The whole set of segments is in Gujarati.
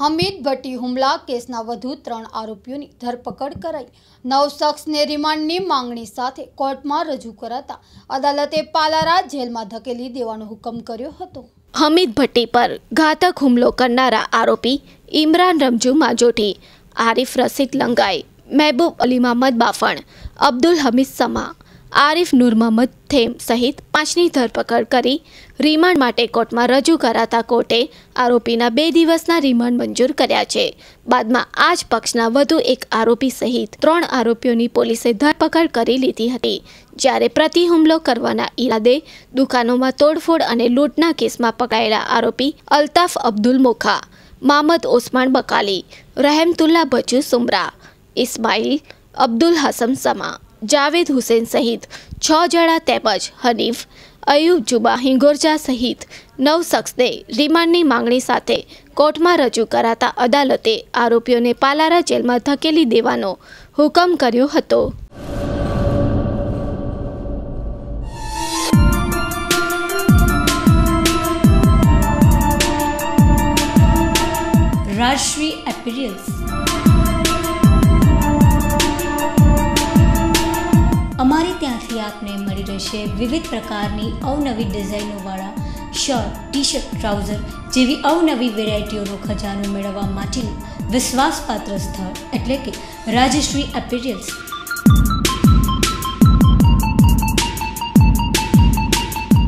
હમીદ ભટ્ટી હુમલા કેસના વધુ ત્રણ આરોપીઓની ધરપકડ કરાઈ. નવ શખ્સને રિમાન્ડની માંગણી સાથે કોર્ટમાં રજૂ કરાતા અદાલતે પાલારા જેલમાં ધકેલી દેવાનો હુકમ કર્યો હતો. હમીદ ભટ્ટી પર ઘાતક હુમલો કરનારા આરોપી ઇમરાન રમજુ માજોઠી, આરિફ રસીદ લંગાઈ, મહેબૂબ અલી મહમદ બાફણ, અબ્દુલ હમીદ સમા આરિફ નૂર મહમ્મદ થેમ સહિત પાંચની ધરપકડ કરી રિમાન્ડ માટે કોર્ટમાં રજૂ કરાતા કોર્ટે આરોપીના બે દિવસના રિમાન્ડ મંજૂર કર્યા છે. બાદમાં આ જ પક્ષના વધુ એક આરોપી સહિત ત્રણ આરોપીઓની પોલીસે ધરપકડ કરી લીધી હતી. જ્યારે પ્રતિ હુમલો કરવાના ઈરાદે દુકાનોમાં તોડફોડ અને લૂંટના કેસમાં પકડાયેલા આરોપી અલ્તાફ અબ્દુલ મોખા, મામદ ઓસમાન બકાલી, રહેમતુલ્લા બચુ સુમરા, ઇસ્માઇલ અબ્દુલ હસમ સમા જાવેદ હુસેન સહિત છ જણા તેમજ હનીફ, અયુબ જુબા હિંગોરજા સહિત નવ શખ્સને રિમાન્ડની માંગણી સાથે કોર્ટમાં રજૂ કરાતા અદાલતે આરોપીઓને પાલારા જેલમાં ધકેલી દેવાનો હુકમ કર્યો હતો. રાજશ્રી એપિરિયલ્સ ત્યાંથી આપને મળી રહેશે વિવિધ પ્રકારની અવનવી ડિઝાઇનોવાળા શર્ટ ટી શર્ટ ટ્રાઉઝર જેવી અવનવી વેરાયટીઓનો ખજાનો મેળવવા માટેનું વિશ્વાસપાત્ર સ્થળ એટલે કે રાજશ્રી એપિરિયલ્સ.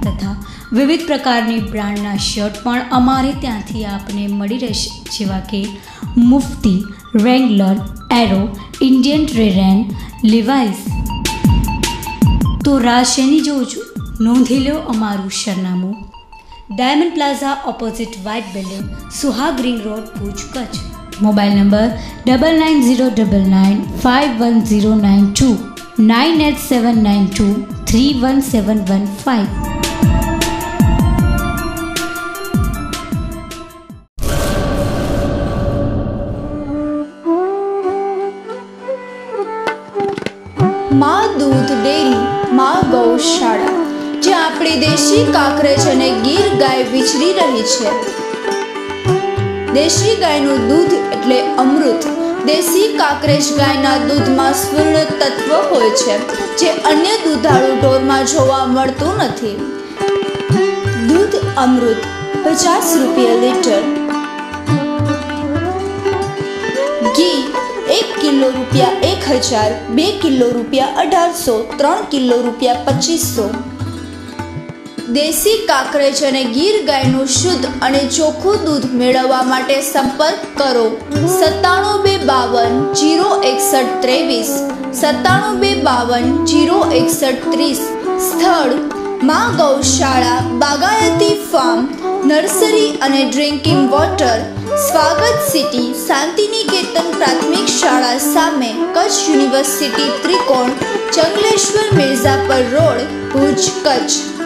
તથા વિવિધ પ્રકારની બ્રાન્ડના શર્ટ પણ અમારે ત્યાંથી આપને મળી રહેશે, જેવા કે મુફ્તી, રેંગલર, એરો, ઇન્ડિયન ટ્રેરેન, લિવાઇસ તો રાશેની જોજો નોંધી લો અમારું સરનામું diamond plaza opposite white building Suhag ring road Bhuj Kutch mobile number double nine zero double nine five one zero nine two nine eight seven nine two three one seven one five માં દૂધ ડેરી માં ગૌશાળા જ્યાં આપણી દેશી કાકરેજ અને ગીર ગાય વિચરી રહી છે. દેશી ગાયનું દૂધ એટલે અમૃત. દેશી કાકરેજ ગાયના દૂધમાં સ્વર્ણ તત્વ હોય છે, જે અન્ય દૂધાળુ ઢોરમાં જોવા મળતું નથી. દૂધ અમૃત, પચાસ રૂપિયા લીટર. એક કિલો રૂપિયા એક હજાર, બે કિલો રૂપિયા અઢારસો, ત્રણ કિલો રૂપિયા પચીસો. દેશી કાકરેજ અને ગીર ગાયનું શુદ્ધ અને ચોખ્ખું દૂધ મેળવવા માટે સંપર્ક કરો. સત્તાણું બે બાવન, જીરો એકસઠ ત્રેવીસ. સત્તાણું બે બાવન, જીરો એકસઠ ત્રીસ. સ્થળ માં ગૌશાળા, બાગાયતી ફાર્મ, નર્સરી અને drinking water, Swagat city, Shantiniketan પ્રાથમિક શાળા સામે કચ્છ યુનિવર્સિટી ત્રિકોણ, ચંગલેશ્વર મિર્ઝાપર રોડ, ભુજ કચ્છ.